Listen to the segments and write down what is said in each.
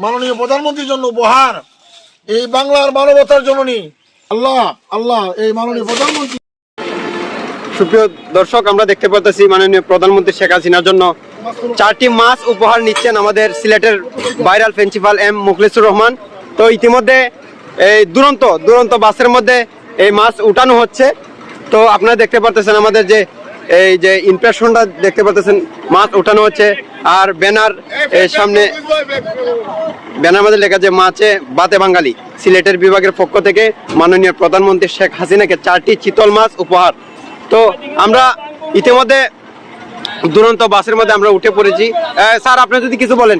মাননীয় প্রধানমন্ত্রীর জন্য উপহার। এই বাংলার মানবতার জননী। আল্লাহ আল্লাহ, এই মাননীয় প্রধানমন্ত্রী। সুপ্রিয় দর্শক, আমরা দেখতে পাচ্ছি মাননীয় প্রধানমন্ত্রী শেখ হাসিনার জন্য চারটি মাছ উপহার নিচ্ছেন আমাদের সিলেটের viral principal M Mukhlisur Rahman. তো ইতিমধ্যে এই দুরন্ত দুরন্ত বাসের মধ্যে এই মাছ উঠানো হচ্ছে। তো আপনারা দেখতে পাচ্ছেন আমাদের যে এই যে ইমপ্রেশনটা দেখতে পাচ্ছেন মাছ উঠানো হচ্ছে, আর ব্যানার সামনে ব্যানার মধ্যে লেখা যে মাছে বাতে বাঙালি। সিলেটের বিভাগের পক্ষ থেকে মাননীয় প্রধানমন্ত্রী শেখ হাসিনাকে চারটি চিতল মাছ উপহার। তো আমরা ইতিমধ্যে দুরন্ত বাসের মধ্যে আমরা উঠে পড়েছি। স্যার, আপনি যদি কিছু বলেন।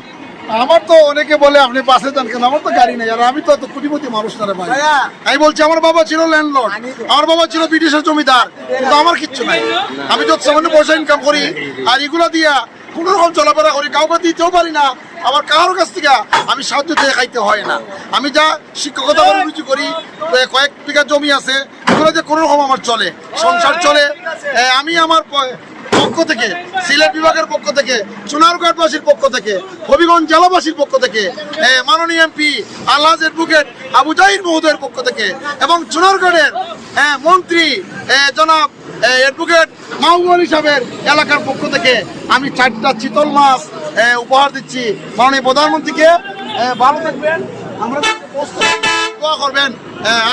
আমার তো অনেকে বলে আপনি বাসে যান কেন? আমার তো গাড়ি নেই আর আমি তো এত কোটিপতি মানুষ না রে ভাই। আমি বলছি আমার বাবা ছিল ল্যান্ডলর্ড আমার বাবা ছিল ব্রিটিশের জমিদার কিন্তু আমার কিচ্ছু নাই। আমি যত সামান্য পয়সা ইনকাম করি আর এগুলো দিয়া কোন রকম চলাফেরা করি কাউকে দিতেও পারি না। আবার কারোর কাছ থেকে আমি সাহায্য দিয়ে খাইতে হয় না। আমি যা শিক্ষকতা অভিরুচি করি কয়েক বিঘা জমি আছে এগুলো যে কোনো রকম আমার চলে সংসার চলে। আমি আমার পক্ষ থেকে সিলেট বিভাগের পক্ষ থেকে চুনারঘাটবাসীর পক্ষ থেকে হবিগঞ্জ জেলাবাসীর পক্ষ থেকে মাননীয় এমপি আল্লাহ অ্যাডভোকেট আবু জাহির মহোদয়ের পক্ষ থেকে এবং চুনারগড়ের মন্ত্রী জনাব অ্যাডভোকেট মাহবুব সাহেবের এলাকার পক্ষ থেকে আমি চারটা চিতল মাছ উপহার দিচ্ছি মাননীয় প্রধানমন্ত্রীকে। ভালো থাকবেন আমরা করবেন।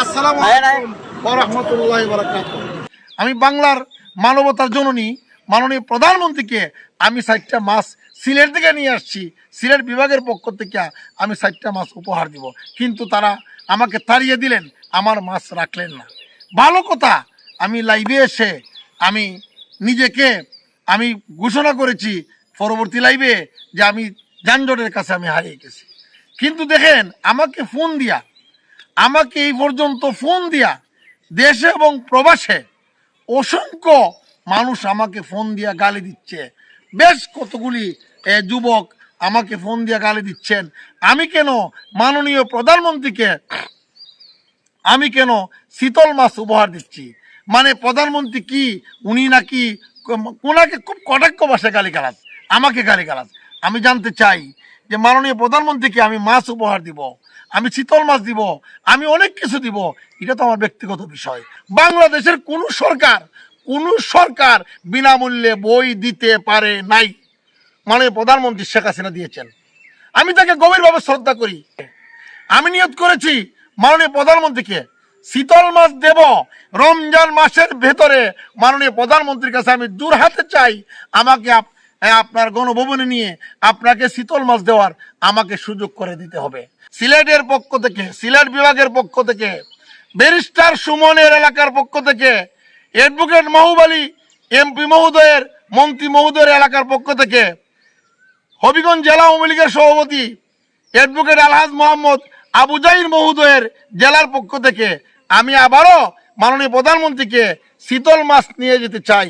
আসসালামু আলাইকুম। ওয়া রাহমাতুল্লাহি আমি বাংলার মানবতার জননী মাননীয় প্রধানমন্ত্রীকে আমি ষাটটা মাছ সিলেট থেকে নিয়ে আসছি। সিলেট বিভাগের পক্ষ থেকে আমি ষাটটা মাছ উপহার দিব। কিন্তু তারা আমাকে তাড়িয়ে দিলেন, আমার মাছ রাখলেন না। ভালো কথা, আমি লাইভে এসে আমি নিজেকে আমি ঘোষণা করেছি পরবর্তী লাইভে যে আমি যানজটের কাছে আমি হারিয়ে গেছি। কিন্তু দেখেন, আমাকে ফোন দিয়া, আমাকে এই পর্যন্ত ফোন দিয়া দেশে এবং প্রবাসে অসংখ্য মানুষ আমাকে ফোন দিয়া গালি দিচ্ছে। বেশ কতগুলি যুবক আমাকে ফোন দিয়া গালি দিচ্ছেন। আমি কেন মাননীয় প্রধানমন্ত্রীকে, আমি কেন শীতল মাছ উপহার দিচ্ছি? মানে প্রধানমন্ত্রী কি, উনি নাকি কোন- কোনাকে খুব কটাক্ষ ভাষায় গালি গালাজ আমাকে গালি গালাজ আমি জানতে চাই যে মাননীয় প্রধানমন্ত্রীকে আমি মাছ উপহার দিব, আমি শীতল মাছ দিব, আমি অনেক কিছু দিব, এটা তো আমার ব্যক্তিগত বিষয়। বাংলাদেশের কোন সরকার কোন সরকার বিনামূল্যে বই দিতে পারে নাই। মাননীয় প্রধানমন্ত্রী শেখ হাসিনা দিয়েছেন। আমি তাকে গভীরভাবে শ্রদ্ধা করি। আমি নিয়ত করেছি মাননীয় প্রধানমন্ত্রীকে শীতল মাস দেব, রমজান মাসের ভেতরে মাননীয় প্রধানমন্ত্রীর কাছে আমি দূর হাতে চাই। আমাকে আপনার গণভবনে নিয়ে আপনাকে শীতল মাছ দেওয়ার আমাকে সুযোগ করে দিতে হবে। সিলেটের পক্ষ থেকে, সিলেট বিভাগের পক্ষ থেকে, ব্যারিস্টার সুমনের এলাকার পক্ষ থেকে অ্যাডভোকেট মাহবুব আলী এমপি মহোদয়ের, মন্ত্রী মহোদয়ের এলাকার পক্ষ থেকে হবিগঞ্জ জেলা আওয়ামী লীগের সভাপতি অ্যাডভোকেট আলহাজ মোহাম্মদ আবু মহোদয়ের জেলার পক্ষ থেকে আমি আবারও মাননীয় প্রধানমন্ত্রীকে শীতল মাছ নিয়ে যেতে চাই।